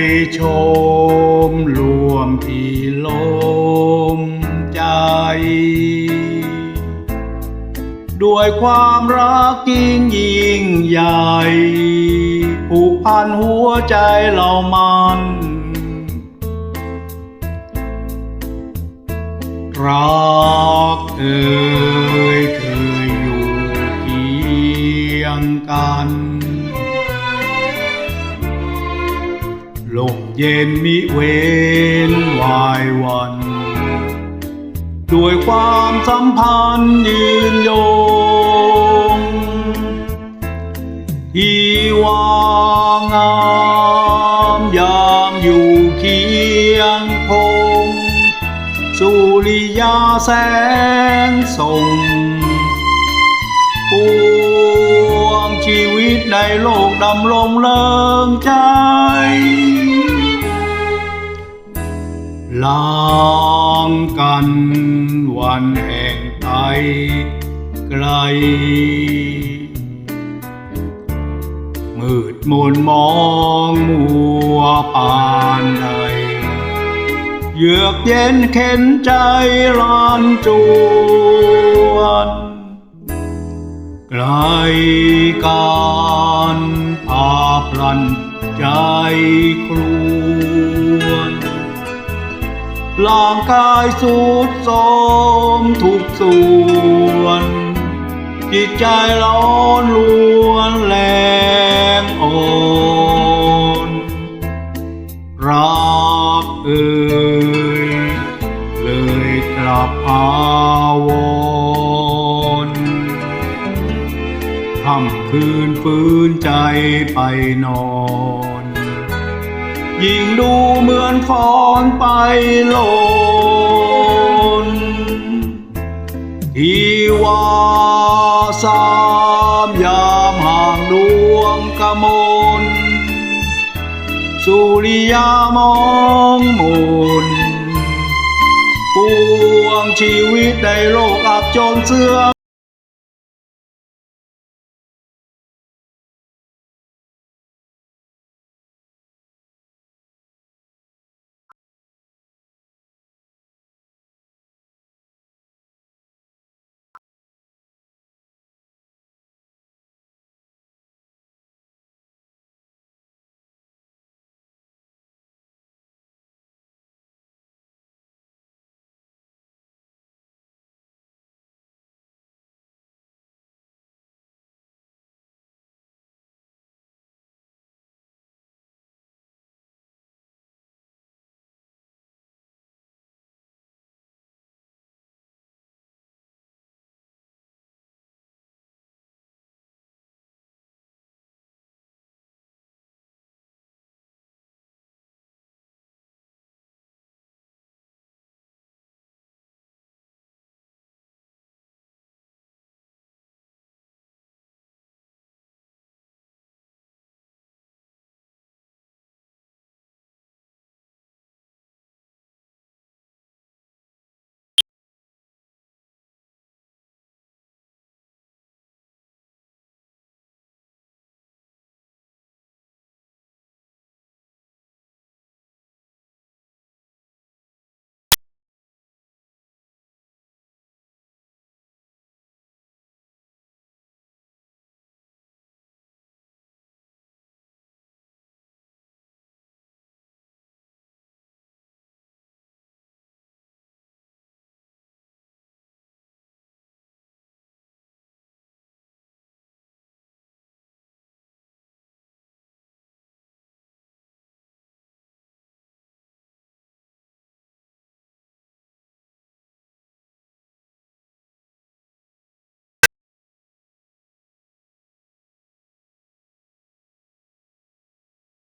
ยชมรวมที่ลมใจ ด้วยความรักยิ่งยิ่งใหญ่ผูกพันหัวใจเรามันรักเอ่ย เย็นมิเวนวายวัน ด้วยความสัมพันธ์ยืนยงที่ว่างามยามอยู่เคียงคง สุริยาแสงส่งปวงชีวิตในโลกดำรงเลิงใจ ลางกันวันแห่งไทยไกล มืดมนมองมัวปานใดเยือกเย็นเข็นใจร้านจวนไกลการพาพลันใจครว ร่างกายสุดโทมทุกส่วน จิตใจร้อนรวนแรงอ่อนรักเอ่ยเลยกลับอาวรณ์ค่ำคืนฟื้นใจไปนอน ยิ่งดูเหมือนฟอนไปโลนที่ว่าสามยามห่างดวงกมลสุริยามองมนปวงชีวิตในโลกอับจนเสื่อม